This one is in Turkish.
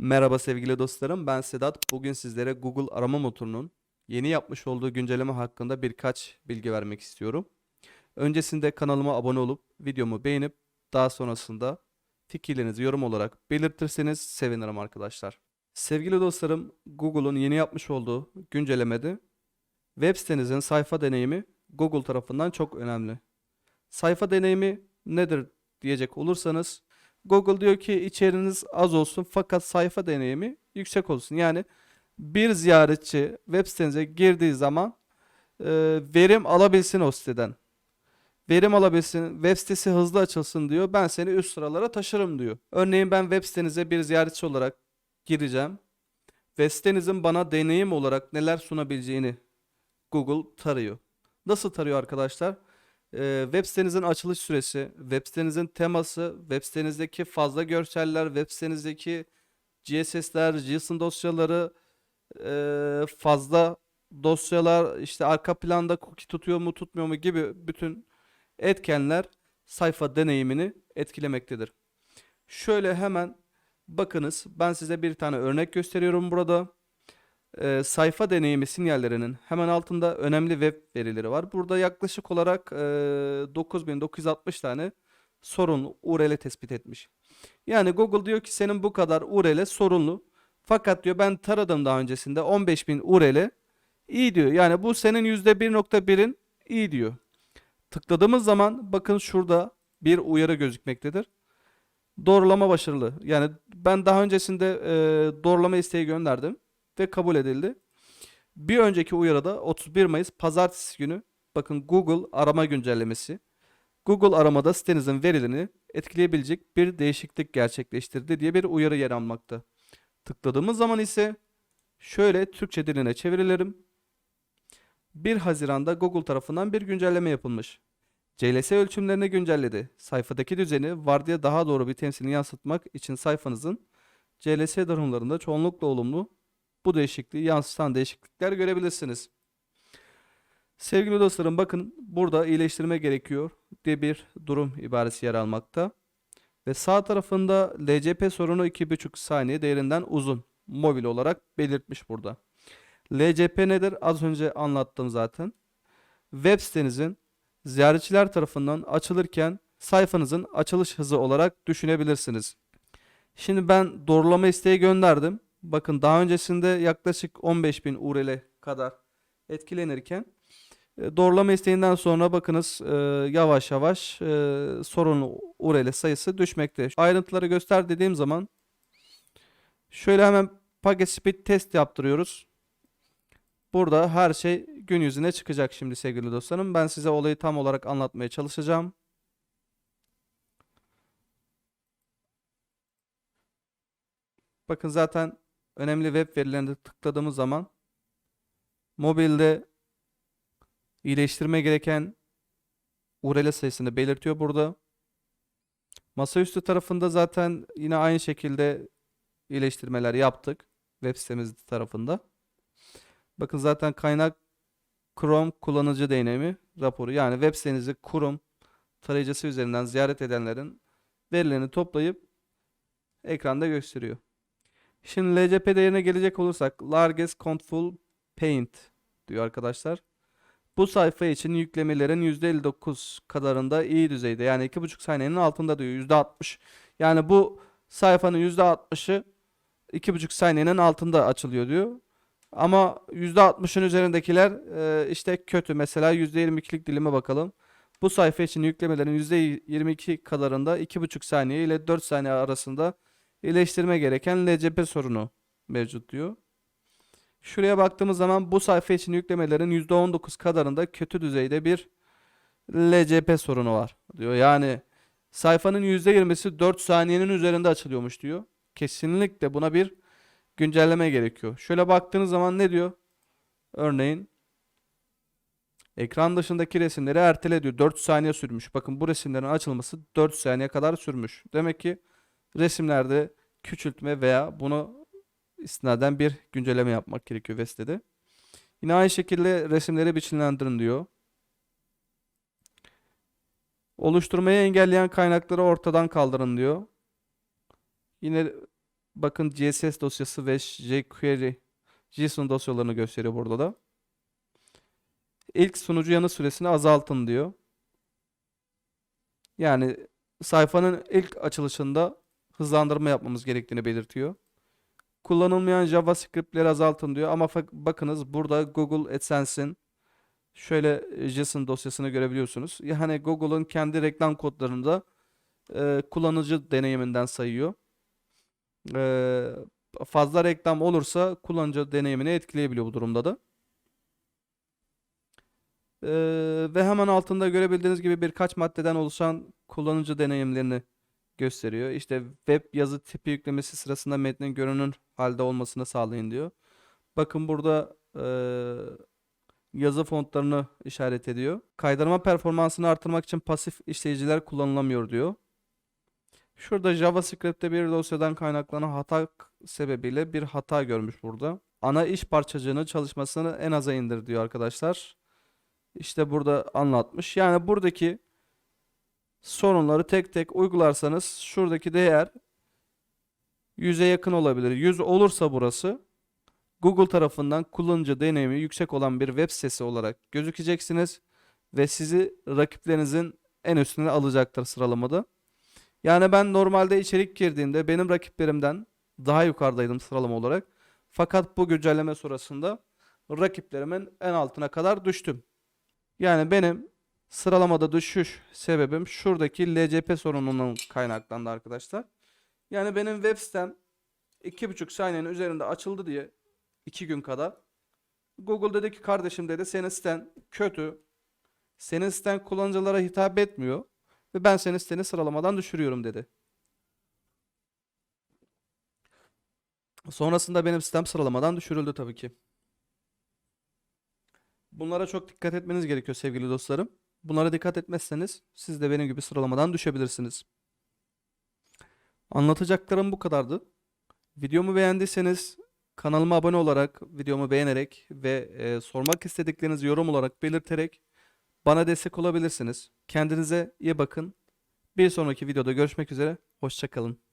Merhaba sevgili dostlarım, ben Sedat. Bugün sizlere Google arama motorunun yeni yapmış olduğu güncelleme hakkında birkaç bilgi vermek istiyorum. Öncesinde kanalıma abone olup videomu beğenip daha sonrasında fikirlerinizi yorum olarak belirtirseniz sevinirim arkadaşlar. Sevgili dostlarım, Google'un yeni yapmış olduğu güncellemede web sitenizin sayfa deneyimi Google tarafından çok önemli. Sayfa deneyimi nedir diyecek olursanız Google diyor ki içeriğiniz az olsun fakat sayfa deneyimi yüksek olsun. Yani bir ziyaretçi web sitenize girdiği zaman e, verim alabilsin o siteden. Verim alabilsin, web sitesi hızlı açılsın diyor. Ben seni üst sıralara taşırım diyor. Örneğin ben web sitenize bir ziyaretçi olarak gireceğim. Ve sitenizin bana deneyim olarak neler sunabileceğini Google tarıyor. Nasıl tarıyor arkadaşlar? Ee, web sitenizin açılış süresi, web sitenizin teması, web sitenizdeki fazla görseller, web sitenizdeki CSS'ler, JSON dosyaları, fazla dosyalar, işte arka planda cookie tutuyor mu tutmuyor mu gibi bütün etkenler sayfa deneyimini etkilemektedir. Şöyle hemen bakınız ben size bir tane örnek gösteriyorum burada. Ee, sayfa deneyimi sinyallerinin hemen altında önemli web verileri var. Burada yaklaşık olarak e, 9960 tane sorunlu URL tespit etmiş. Yani Google diyor ki senin bu kadar URL sorunlu. Fakat diyor ben taradım daha öncesinde 15.000 URL iyi diyor. Yani bu senin %1.1'in iyi diyor. Tıkladığımız zaman bakın şurada bir uyarı gözükmektedir. Doğrulama başarılı. Yani ben daha öncesinde e, doğrulama isteği gönderdim ve kabul edildi. Bir önceki uyarıda 31 Mayıs pazartesi günü bakın Google arama güncellemesi. Google aramada sitenizin verilerini etkileyebilecek bir değişiklik gerçekleştirdi diye bir uyarı yer almakta. Tıkladığımız zaman ise şöyle Türkçe diline çevirilerim. 1 Haziran'da Google tarafından bir güncelleme yapılmış. CLS ölçümlerini güncelledi. Sayfadaki düzeni vardiya daha doğru bir temsilini yansıtmak için sayfanızın CLS durumlarında çoğunlukla olumlu bu değişikliği yansıtan değişiklikler görebilirsiniz. Sevgili dostlarım bakın burada iyileştirme gerekiyor diye bir durum ibaresi yer almakta. Ve sağ tarafında LCP sorunu 2,5 saniye değerinden uzun mobil olarak belirtmiş burada. LCP nedir? Az önce anlattım zaten. Web sitenizin ziyaretçiler tarafından açılırken sayfanızın açılış hızı olarak düşünebilirsiniz. Şimdi ben doğrulama isteği gönderdim. Bakın daha öncesinde yaklaşık 15.000 URL kadar etkilenirken e, doğrulama isteğinden sonra bakınız e, yavaş yavaş e, sorunlu URL sayısı düşmekte. Ayrıntıları göster dediğim zaman şöyle hemen packet speed test yaptırıyoruz. Burada her şey gün yüzüne çıkacak şimdi sevgili dostlarım. Ben size olayı tam olarak anlatmaya çalışacağım. Bakın zaten önemli web verilerine tıkladığımız zaman mobilde iyileştirme gereken URL sayısını belirtiyor burada. Masaüstü tarafında zaten yine aynı şekilde iyileştirmeler yaptık web sitemiz tarafında. Bakın zaten kaynak Chrome kullanıcı deneyimi raporu. Yani web sitenizi Chrome tarayıcısı üzerinden ziyaret edenlerin verilerini toplayıp ekranda gösteriyor. Şimdi LCP değerine gelecek olursak Largest Contentful Paint diyor arkadaşlar. Bu sayfa için yüklemelerin %59 kadarında iyi düzeyde. Yani 2,5 saniyenin altında diyor. %60. Yani bu sayfanın %60'ı 2,5 saniyenin altında açılıyor diyor. Ama %60'ın üzerindekiler e, işte kötü. Mesela %22'lik dilime bakalım. Bu sayfa için yüklemelerin %22 kadarında 2,5 saniye ile 4 saniye arasında iyileştirme gereken LCP sorunu mevcut diyor. Şuraya baktığımız zaman bu sayfa için yüklemelerin %19 kadarında kötü düzeyde bir LCP sorunu var diyor. Yani sayfanın %20'si 4 saniyenin üzerinde açılıyormuş diyor. Kesinlikle buna bir güncelleme gerekiyor. Şöyle baktığınız zaman ne diyor? Örneğin ekran dışındaki resimleri ertele diyor. 4 saniye sürmüş. Bakın bu resimlerin açılması 4 saniye kadar sürmüş. Demek ki resimlerde küçültme veya bunu istinaden bir güncelleme yapmak gerekiyor Veste'de. Yine aynı şekilde resimleri biçimlendirin diyor. Oluşturmayı engelleyen kaynakları ortadan kaldırın diyor. Yine Bakın CSS dosyası ve jQuery JSON dosyalarını gösteriyor burada da. İlk sunucu yanı süresini azaltın diyor. Yani sayfanın ilk açılışında hızlandırma yapmamız gerektiğini belirtiyor. Kullanılmayan JavaScript'leri azaltın diyor ama bakınız burada Google AdSense'in şöyle e, JSON dosyasını görebiliyorsunuz. Yani Google'ın kendi reklam kodlarında e, kullanıcı deneyiminden sayıyor. E, fazla reklam olursa kullanıcı deneyimini etkileyebiliyor bu durumda da. E, ve hemen altında görebildiğiniz gibi birkaç maddeden oluşan kullanıcı deneyimlerini gösteriyor. İşte web yazı tipi yüklemesi sırasında metnin görünür halde olmasını sağlayın diyor. Bakın burada e, yazı fontlarını işaret ediyor. Kaydırma performansını artırmak için pasif işleyiciler kullanılamıyor diyor. Şurada JavaScript'te bir dosyadan kaynaklanan hata sebebiyle bir hata görmüş burada. Ana iş parçacığının çalışmasını en aza indir diyor arkadaşlar. İşte burada anlatmış. Yani buradaki sorunları tek tek uygularsanız şuradaki değer 100'e yakın olabilir. 100 olursa burası Google tarafından kullanıcı deneyimi yüksek olan bir web sitesi olarak gözükeceksiniz ve sizi rakiplerinizin en üstüne alacaktır sıralamada. Yani ben normalde içerik girdiğimde benim rakiplerimden daha yukarıdaydım sıralama olarak. Fakat bu güncelleme sonrasında rakiplerimin en altına kadar düştüm. Yani benim sıralamada düşüş sebebim şuradaki LCP sorunundan kaynaklandı arkadaşlar. Yani benim web sitem 2,5 saniyenin üzerinde açıldı diye 2 gün kadar. Google dedi ki kardeşim dedi senin siten kötü. Senin siten kullanıcılara hitap etmiyor. Ve ben senin siteni sıralamadan düşürüyorum dedi. Sonrasında benim sitem sıralamadan düşürüldü tabii ki. Bunlara çok dikkat etmeniz gerekiyor sevgili dostlarım. Bunlara dikkat etmezseniz siz de benim gibi sıralamadan düşebilirsiniz. Anlatacaklarım bu kadardı. Videomu beğendiyseniz kanalıma abone olarak, videomu beğenerek ve e, sormak istediklerinizi yorum olarak belirterek bana destek olabilirsiniz. Kendinize iyi bakın. Bir sonraki videoda görüşmek üzere. Hoşçakalın.